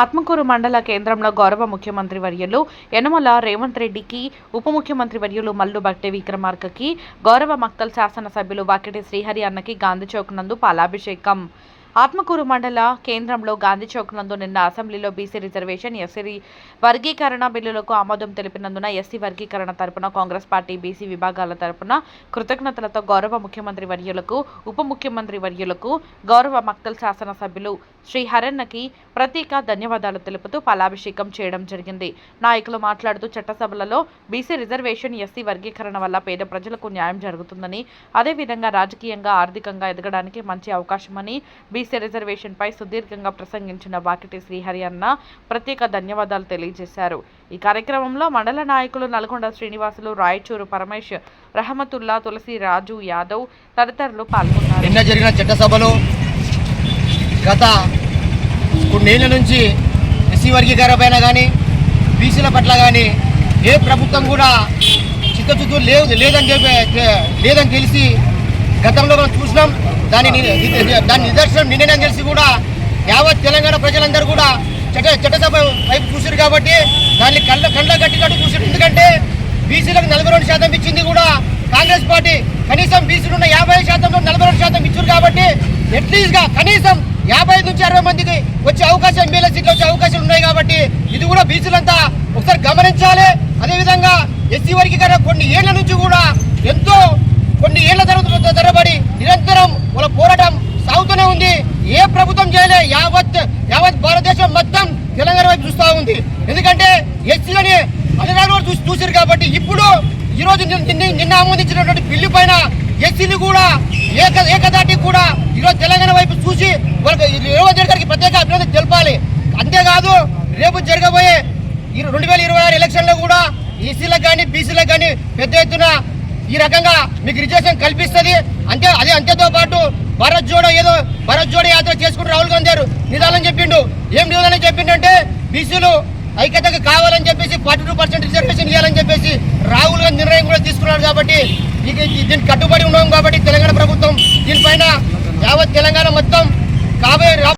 ఆత్మకూరు మండల కేంద్రంలో గౌరవ ముఖ్యమంత్రి వర్యులు యనమల రేవంత్ రెడ్డికి ఉప ముఖ్యమంత్రి వర్యులు మల్లు బట్టే విక్రమార్కకి గౌరవ మక్తల్ శాసనసభ్యులు వాకిటి శ్రీహరి అన్నకి గాంధీ చౌక్ నందు పాలాభిషేకం. ఆత్మకూరు మండల కేంద్రంలో గాంధీ చౌక్ నందు నిన్న అసెంబ్లీలో బీసీ రిజర్వేషన్ ఎస్సీ వర్గీకరణ బిల్లులకు ఆమోదం తెలిపినందున ఎస్సీ వర్గీకరణ తరపున కాంగ్రెస్ పార్టీ బీసీ విభాగాల తరపున కృతజ్ఞతలతో గౌరవ ముఖ్యమంత్రి వర్యులకు ఉప ముఖ్యమంత్రి వర్యులకు గౌరవ మక్తల్ శాసనసభ్యులు శ్రీ హరన్నకి ప్రత్యేక ధన్యవాదాలు తెలుపుతూ పాలాభిషేకం చేయడం జరిగింది. నాయకులు మాట్లాడుతూ చట్టసభలలో బీసీ రిజర్వేషన్ ఎస్సీ వర్గీకరణ వల్ల పేద ప్రజలకు న్యాయం జరుగుతుందని అదేవిధంగా రాజకీయంగా ఆర్థికంగా ఎదగడానికి మంచి అవకాశమని బీసీ రిజర్వేషన్ పై సుదీర్ఘంగా ప్రసంగించిన వాకిటి శ్రీహరి అన్న ప్రత్యేక ధన్యవాదాలు తెలియజేశారు. ఈ కార్యక్రమంలో మండల నాయకులు నల్గొండ శ్రీనివాసులు రాయచూరు పరమేష్ రహమతుల్లా తులసి రాజు యాదవ్ తదితరులు పాల్గొన్నారు. నిన్న జరిగిన చట్టసభలో గత కొన్నేళ్ళ నుంచి ఎస్సీ వర్గీకరణ పైన కానీ బీసీల పట్ల కానీ ఏ ప్రభుత్వం కూడా చిత్తచుత్తు లేదు లేదని చెప్పి లేదని తెలిసి గతంలో మనం చూసినాం. దాని దాని నిదర్శనం నిన్ననే తెలిసి కూడా యావత్ తెలంగాణ ప్రజలందరూ కూడా చట్ట చట్టసభ వైపు చూసారు కాబట్టి దాన్ని కళ్ళ కళ్ళ కట్టినట్టు చూసారు ఎందుకంటే బీసీలకు నలభై రెండు శాతం ఇచ్చింది కూడా కాంగ్రెస్ పార్టీ. కనీసం బీసీలు ఉన్న యాభై శాతంలో నలభై రెండు శాతం ఇచ్చారు కాబట్టి ఎట్లీస్ట్గా కనీసం యాభై నుంచి అరవై మందికి వచ్చే అవకాశం ఎమ్మెల్యే సీట్లు వచ్చే అవకాశాలు ఉన్నాయి కాబట్టి ఇది కూడా బీసీలంతా ఒకసారి గమనించాలి. అదేవిధంగా ఎస్సీ వర్గీకరణ కొన్ని ఏళ్ళ నుంచి కూడా ఎంతో కొన్ని ఏళ్ళ తర్వాత తరబడి నిరంతరం వాళ్ళ పోరాటం సాగుతూనే ఉంది. ఏ ప్రభుత్వం చేయలే యావత్ యావత్ భారతదేశం మొత్తం తెలంగాణ వైపు చూస్తూ ఉంది. ఎందుకంటే ఎస్సీలని అధికారులు చూసి చూసారు కాబట్టి ఇప్పుడు ఈ రోజు నిన్న ఆమోదించినటువంటి బిల్లు పైన ఎస్సీలు కూడా ఏక ఏకదాటి కూడా ఈరోజు తెలంగాణ వైపు చూసి వాళ్ళకి రేవంత్ రెడ్డి గారికి ప్రత్యేక అభినందన తెలపాలి. అంతేకాదు రేపు జరగబోయే ఈ రెండు వేల ఇరవై ఆరు ఎలక్షన్లో కూడా ఈసీలకు కానీ బీసీలకు కానీ పెద్ద ఎత్తున ఈ రకంగా మీకు రిజర్వేషన్ కల్పిస్తుంది. అంతే అదే అంతేతో పాటు భరత్ జోడో ఏదో భరత్ జోడో యాత్ర చేసుకుంటూ రాహుల్ గాంధీ గారు నిదానం చెప్పిండు. ఏం నిదానం చెప్పిండంటే బీసీలు ఐక్యతకు కావాలని చెప్పేసి ఫార్టీ టూ పర్సెంట్ రిజర్వేషన్ ఇవ్వాలని చెప్పేసి రాహుల్ గాంధీ నిర్ణయం కూడా తీసుకున్నారు కాబట్టి దీనికి కట్టుబడి ఉన్నాం కాబట్టి తెలంగాణ ప్రభుత్వం దీనిపైన యావత్ తెలంగాణ మొత్తం కాబోయే రా-